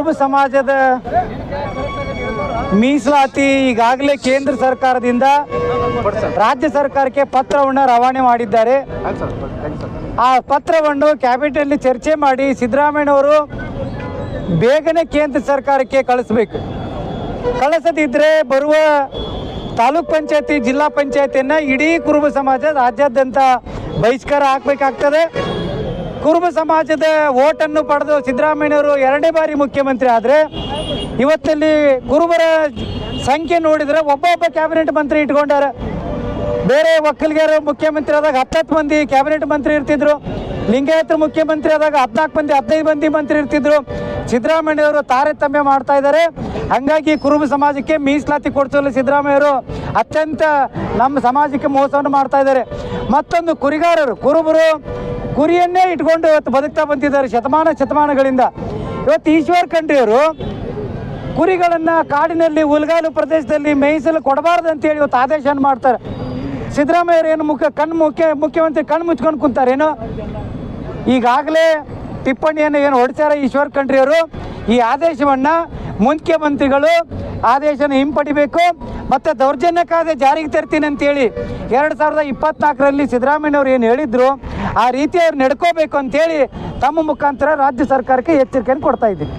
ಕುರುಬ ಸಮಾಜದ ಮೀಸಲಾತಿ ಈಗಾಗಲೇ ಕೇಂದ್ರ ಸರ್ಕಾರದಿಂದ ರಾಜ್ಯ ಸರ್ಕಾರಕ್ಕೆ ಪತ್ರವನ್ನು ರವಾನೆ ಮಾಡಿದ್ದಾರೆ. ಆ ಪತ್ರವನ್ನು ಕ್ಯಾಬಿನೆಟ್ನಲ್ಲಿ ಚರ್ಚೆ ಮಾಡಿ ಸಿದ್ದರಾಮಯ್ಯನವರು ಬೇಗನೆ ಕೇಂದ್ರ ಸರ್ಕಾರಕ್ಕೆ ಕಳಿಸ್ಬೇಕು. ಕಳಿಸದಿದ್ದರೆ ಬರುವ ತಾಲೂಕ್ ಪಂಚಾಯತಿ, ಜಿಲ್ಲಾ ಪಂಚಾಯತಿಯನ್ನು ಇಡೀ ಕುರುಬ ಸಮಾಜ ರಾಜ್ಯಾದ್ಯಂತ ಬಹಿಷ್ಕಾರ ಹಾಕಬೇಕಾಗ್ತದೆ ಕುರುಬ ಸಮಾಜದ ಓಟನ್ನು ಪಡೆದು ಸಿದ್ದರಾಮಯ್ಯವರು ಎರಡನೇ ಬಾರಿ ಮುಖ್ಯಮಂತ್ರಿ ಆದರೆ ಇವತ್ತಲ್ಲಿ ಕುರುಬರ ಸಂಖ್ಯೆ ನೋಡಿದರೆ ಒಬ್ಬೊಬ್ಬ ಕ್ಯಾಬಿನೆಟ್ ಮಂತ್ರಿ ಇಟ್ಕೊಂಡಾರೆ. ಬೇರೆ ಒಕ್ಕಲಿಗರು ಮುಖ್ಯಮಂತ್ರಿ ಆದಾಗ ಹತ್ತತ್ತು ಮಂದಿ ಕ್ಯಾಬಿನೆಟ್ ಮಂತ್ರಿ ಇರ್ತಿದ್ರು. ಲಿಂಗಾಯತರು ಮುಖ್ಯಮಂತ್ರಿ ಆದಾಗ ಹದಿನಾಲ್ಕು ಮಂದಿ, ಹದಿನೈದು ಮಂದಿ ಮಂತ್ರಿ ಇರ್ತಿದ್ರು. ಸಿದ್ದರಾಮಯ್ಯವರು ತಾರತಮ್ಯ ಮಾಡ್ತಾ ಇದ್ದಾರೆ. ಹಂಗಾಗಿ ಕುರುಬ ಸಮಾಜಕ್ಕೆ ಮೀಸಲಾತಿ ಕೊಡಿಸಲು ಸಿದ್ದರಾಮಯ್ಯವರು ಅತ್ಯಂತ ನಮ್ಮ ಸಮಾಜಕ್ಕೆ ಮೋಸವನ್ನು ಮಾಡ್ತಾ ಇದ್ದಾರೆ. ಮತ್ತೊಂದು ಕುರಿಗಾರರು, ಕುರುಬರು ಕುರಿಯನ್ನೇ ಇಟ್ಕೊಂಡು ಇವತ್ತು ಬದುಕ್ತಾ ಬಂದಿದ್ದಾರೆ ಶತಮಾನ ಶತಮಾನಗಳಿಂದ. ಇವತ್ತು ಈಶ್ವರ್ ಖಂಡ್ರಿಯವರು ಕುರಿಗಳನ್ನು ಕಾಡಿನಲ್ಲಿ ಹುಲ್ಗಾಲು ಪ್ರದೇಶದಲ್ಲಿ ಮೇಯಿಸಲು ಕೊಡಬಾರ್ದು ಅಂತೇಳಿ ಇವತ್ತು ಆದೇಶವನ್ನು ಮಾಡ್ತಾರೆ. ಸಿದ್ದರಾಮಯ್ಯರು ಏನು ಮುಖ್ಯ ಕಣ್ಣು ಮುಖ್ಯ ಮುಖ್ಯಮಂತ್ರಿ ಕಣ್ಣು ಮುಚ್ಕೊಂಡು ಕುಂತಾರೇನು ಈಗಾಗಲೇ ಟಿಪ್ಪಣಿಯನ್ನು ಏನು ಹೊಡಿಸ್ಯಾರ ಈಶ್ವರ್ ಖಂಡ್ರಿಯವರು. ಈ ಆದೇಶವನ್ನು ಮುಖ್ಯಮಂತ್ರಿಗಳು ಆದೇಶನ ಹಿಂಪಡಿಬೇಕು. ಮತ್ತು ದೌರ್ಜನ್ಯ ಕಾಯ್ದೆ ಜಾರಿಗೆ ತರ್ತೀನಿ ಅಂತೇಳಿ ಎರಡು ಸಾವಿರದ ಇಪ್ಪತ್ನಾಲ್ಕರಲ್ಲಿ ಸಿದ್ದರಾಮಯ್ಯವ್ರು ಏನು ಹೇಳಿದ್ರು ಆ ರೀತಿ ಅವ್ರು ನಡ್ಕೋಬೇಕು ಅಂತೇಳಿ ತಮ್ಮ ಮುಖಾಂತರ ರಾಜ್ಯ ಸರ್ಕಾರಕ್ಕೆ ಎಚ್ಚರಿಕೆಯನ್ನು ಕೊಡ್ತಾ ಇದ್ದೀನಿ.